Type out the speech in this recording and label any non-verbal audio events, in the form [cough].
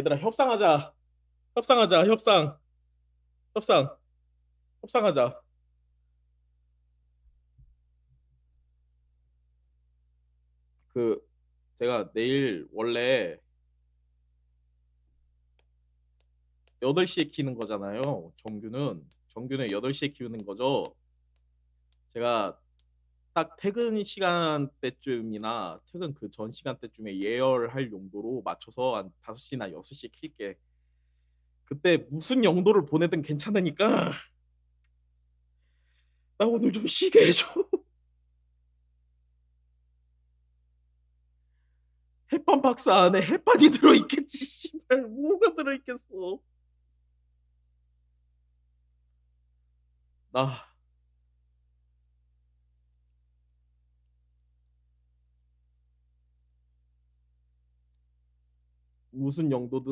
얘들아 협상하자. 협상하자. 협상. 협상. 협상하자. 그 제가 내일 원래 8시에 키는 거잖아요. 정규는 정규는 8시에 키우는 거죠. 제가 딱 퇴근 시간대쯤이나 퇴근 그 전 시간대쯤에 예열할 용도로 맞춰서 한 5시나 6시에 킬게. 그때 무슨 용도를 보내든 괜찮으니까 [laughs] 나 오늘 좀 쉬게 해줘. [laughs] 햇반 박스 안에 햇반이 들어있겠지. 씨발 뭐가 들어있겠어. 나 무슨 용도든